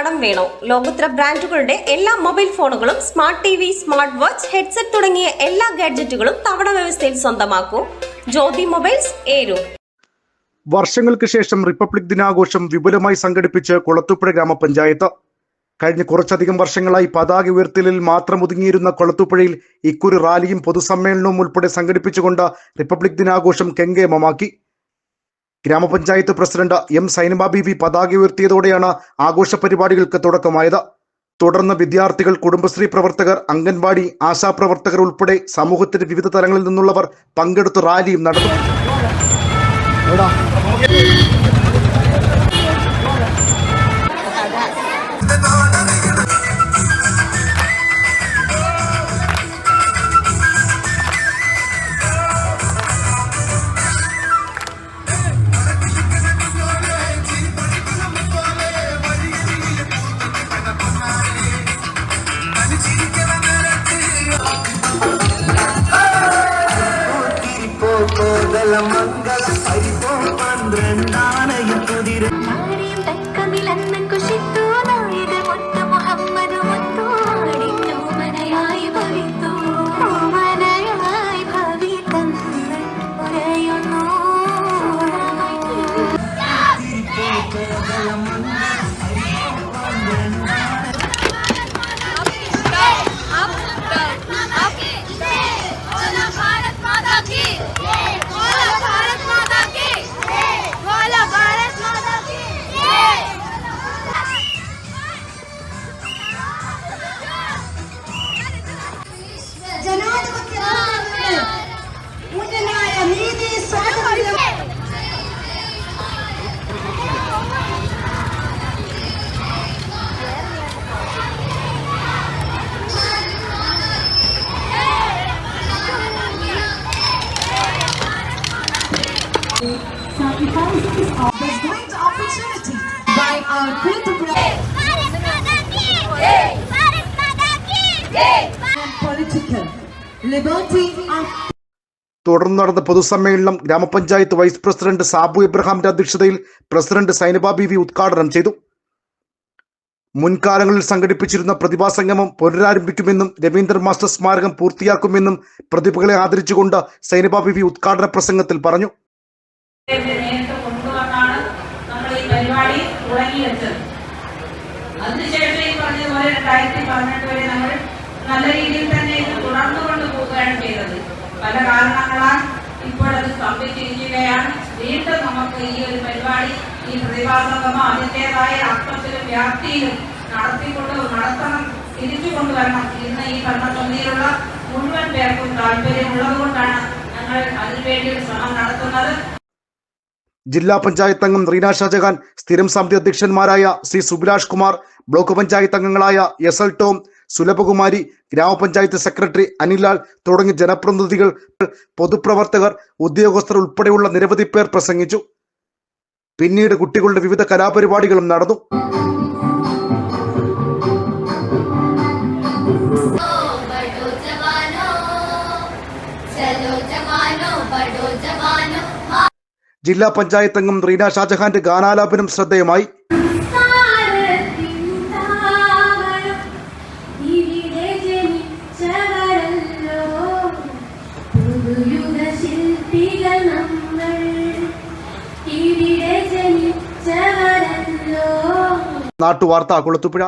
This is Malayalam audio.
കടം വേണോ? ലോകോത്തര ബ്രാൻഡുകളുടെ എല്ലാ മൊബൈൽ ഫോണുകളും smart T V smart watch headset തുടങ്ങിയ എല്ലാ ഗാഡ്ജറ്റുകളും തവണ വ്യവസ്ഥയിൽ സ്വന്തമാക്കൂ. ജ്യോതി മൊബൈൽസ് ഏരു. വർഷങ്ങൾക്ക് ശേഷം റിപ്പബ്ലിക് ദിനാഘോഷം വിപുലമായി സംഘടിപ്പിച്ച് കൊളത്തുപുഴ ഗ്രാമപഞ്ചായത്ത്. കഴിഞ്ഞ കുറച്ചധികം വർഷങ്ങളായി പതാക ഉയർത്തലിൽ മാത്രം ഒതുങ്ങിയിരുന്ന കൊളത്തുപുഴയിൽ ഇക്കുറി റാലിയും പൊതുസമ്മേളനവും ഉൾപ്പെടെ സംഘടിപ്പിച്ചുകൊണ്ട് റിപ്പബ്ലിക് ദിനാഘോഷം കെങ്കേമമാക്കി. ഗ്രാമപഞ്ചായത്ത് പ്രസിഡന്റ് എം സൈനബ ബിബി പതാക ഉയർത്തിയതോടെയാണ് ആഘോഷ പരിപാടികൾക്ക് തുടക്കമായത്. തുടർന്ന് വിദ്യാർത്ഥികൾ കുടുംബശ്രീ പ്രവർത്തകർ അംഗൻവാടി ആശാപ്രവർത്തകർ ഉൾപ്പെടെ സമൂഹത്തിന്റെ വിവിധ തലങ്ങളിൽ നിന്നുള്ളവർ പങ്കെടുത്ത് റാലിയും നടന്നു மங்களம் மங்களம் பறிப்போம் பன்றன் நாணய குதிரை. തുടർന്ന് നടന്ന പൊതുസമ്മേളനം ഗ്രാമപഞ്ചായത്ത് വൈസ് പ്രസിഡന്റ് സാബു ഇബ്രഹാമിന്റെ അധ്യക്ഷതയിൽ പ്രസിഡന്റ് സൈനബ ബി വി ഉദ്ഘാടനം ചെയ്തു. മുൻകാലങ്ങളിൽ സംഘടിപ്പിച്ചിരുന്ന പ്രതിഭാ സംഗമം പുനരാരംഭിക്കുമെന്നും രവീന്ദ്ര മാസ്റ്റർ സ്മാരകം പൂർത്തിയാക്കുമെന്നും പ്രതിഭകളെ ആദരിച്ചുകൊണ്ട് സൈനബ ബി വി ഉദ്ഘാടന പ്രസംഗത്തിൽ പറഞ്ഞു. വെച്ചത് അതിനുശേഷം ഈ പറഞ്ഞതുപോലെ രണ്ടായിരത്തി പതിനെട്ട് വരെ നമ്മൾ നല്ല രീതിയിൽ തന്നെ തുടർന്നു കൊണ്ടുപോവുകയാണ് ചെയ്തത്. പല കാരണങ്ങളാൽ ഇപ്പോഴത് സ്തംഭിച്ചിരിക്കുകയാണ്. വീണ്ടും നമുക്ക് ഈ ഒരു പരിപാടി ഈ പ്രതിഭാസംഗമം അതിന്റെതായ അർത്ഥത്തിലും വ്യാപ്തിയിലും നടത്തിക്കൊണ്ട് നടത്തണം തിരിച്ചു കൊണ്ടുവരണം. ഇന്ന് ഈ ഭരണസമിതിയിലുള്ള മുഴുവൻ പേർക്കും താല്പര്യമുള്ളത് കൊണ്ടാണ് ഞങ്ങൾ അതിനുവേണ്ടി ശ്രമം നടത്തുന്നത്. ജില്ലാ പഞ്ചായത്ത് അംഗം റീന ഷാജഹാൻ സ്ഥിരം സമിതി അധ്യക്ഷന്മാരായ സി സുബിലാഷ് കുമാർ ബ്ലോക്ക് പഞ്ചായത്ത് അംഗങ്ങളായ എസ് എൽ ടോം സുലഭകുമാരി ഗ്രാമപഞ്ചായത്ത് സെക്രട്ടറി അനിലാൽ തുടങ്ങിയ ജനപ്രതിനിധികൾ പൊതുപ്രവർത്തകർ ഉദ്യോഗസ്ഥർ ഉൾപ്പെടെയുള്ള നിരവധി പേർ പ്രസംഗിച്ചു. പിന്നീട് കുട്ടികളുടെ വിവിധ കലാപരിപാടികളും നടന്നു. ജില്ലാ പഞ്ചായത്ത് അംഗം റീന ഷാജഹാന്റെ ഗാനാലാപനം ശ്രദ്ധേയമായി. നാട്ടുവാർത്ത കൊളുത്തുപുഴ.